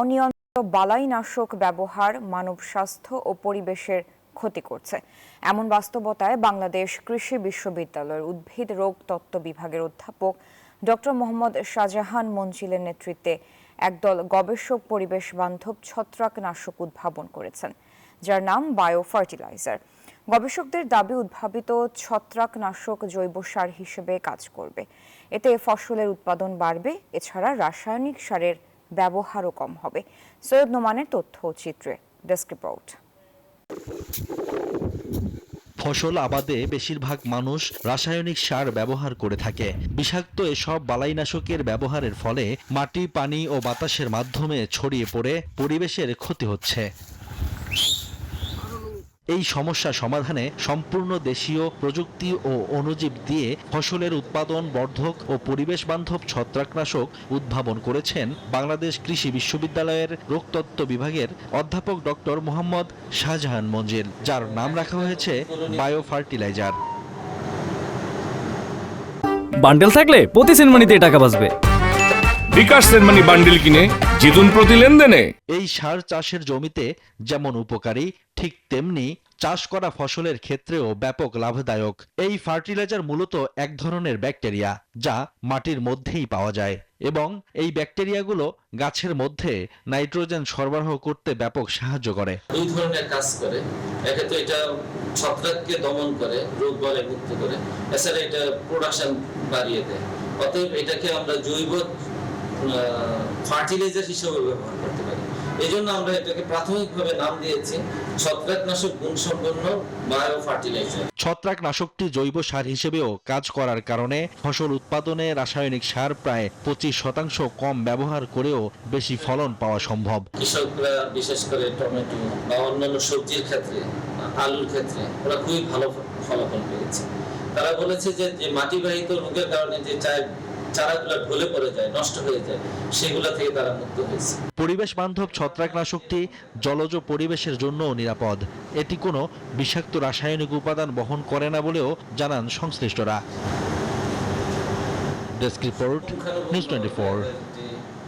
অনিয়ন্ত্রিত বালাইনাশক ব্যবহার মানব স্বাস্থ্য ও পরিবেশের ক্ষতি করছে। এমন বাস্তবতায় বাংলাদেশ কৃষি বিশ্ববিদ্যালয়ের উদ্ভিদ রোগ তত্ত্ব বিভাগের অধ্যাপক ডক্টর মোহাম্মদ শাহজাহান মঞ্জিলের নেতৃত্বে একদল গবেষক পরিবেশ বান্ধব ছত্রাকনাশক উদ্ভাবন করেছেন, যার নাম বায়ো ফার্টিলাইজার গবেষকদের দাবি, উদ্ভাবিত ছত্রাকনাশক জৈব সার হিসেবে কাজ করবে। এতে ফসলের উৎপাদন বাড়বে, এছাড়া রাসায়নিক সারের ব্যবহারও কম হবে। সৈয়দ নোমানের তথ্য চিত্রে ডেস্ক রিপোর্ট। ফসল আবাদে বেশিরভাগ মানুষ রাসায়নিক সার ব্যবহার করে থাকে। বিষাক্ত এসব বালাইনাশকের ব্যবহারের ফলে মাটি, পানি ও বাতাসের মাধ্যমে ছড়িয়ে পড়ে, পরিবেশের ক্ষতি হচ্ছে। এই সমস্যা সমাধানে সম্পূর্ণ দেশীয় প্রযুক্তি ও অণুজীব দিয়ে ফসলের উৎপাদন, বর্ধক ও পরিবেশ বান্ধব ছত্রাকনাশক উদ্ভাবন করেছেন বাংলাদেশ কৃষি বিশ্ববিদ্যালয়ের রোগতত্ত্ব বিভাগের অধ্যাপক ডক্টর মোহাম্মদ শাহজাহান মঞ্জিল, যার নাম রাখা হয়েছে বায়ো ফার্টিলাইজার বান্ডেল থাকলে প্রতি সেনমানিতে টাকা বাঁচবে। বিকাশ সেনমানি বান্ডিল কিনে জিতুন প্রতি লেনদেনে। এই সার চাষের জমিতে যেমন উপকারী ঠিক তেমনি চাষ করা ফসলের ক্ষেত্রেও ব্যাপক লাভদায়ক। এই ফার্টিলাইজার মূলত এক ধরনের ব্যাকটেরিয়া যা মাটির মধ্যেই পাওয়া যায় এবং এই ব্যাকটেরিয়াগুলো গাছের মধ্যে নাইট্রোজেন সরবরাহ করতে ব্যাপক সাহায্য করে। দুই ধরনের কাজ করে। একে তো এটা ছত্রাককে দমন করে রোগ বলে মুক্ত করে। এছাড়া এটা প্রোডাকশন বাড়িয়ে দেয়। অতএব এটাকে আমরা জৈব ফার্টিলাইজার হিসেবে ব্যবহার করতে পারি। এই জন্য আমরা এটাকে প্রাথমিকভাবে নাম দিয়েছি ছত্রাকনাশক গুণসম্পন্ন বায়ো ফার্টিলাইজার ছত্রাকনাশকটি জৈব সার হিসেবেও কাজ করার কারণে ফসল উৎপাদনে রাসায়নিক সার প্রায় পঁচিশ শতাংশ কম ব্যবহার করেও বেশি ফলন পাওয়া সম্ভব। কৃষকরা বিশেষ করে টমেটো বা অন্যান্য সবজির ক্ষেত্রে আলুর ক্ষেত্রে ওরা খুবই ভালো ফলাফল পেয়েছে। তারা বলেছে যে যে মাটিবাহিত রোগের কারণে যে চায় চারাগুলো ঢলে পড়ে যায়, নষ্ট হয়ে যায়, সেগুলা থেকে তারা মুক্ত হয়েছে। পরিবেশ বান্ধব ছত্রাকনাশকটি জলজ পরিবেশের জন্যও নিরাপদ। এটি কোনো বিষাক্ত রাসায়নিক উপাদান বহন করে না বলেও জানান সংশ্লিষ্টরা। Desk report, news twenty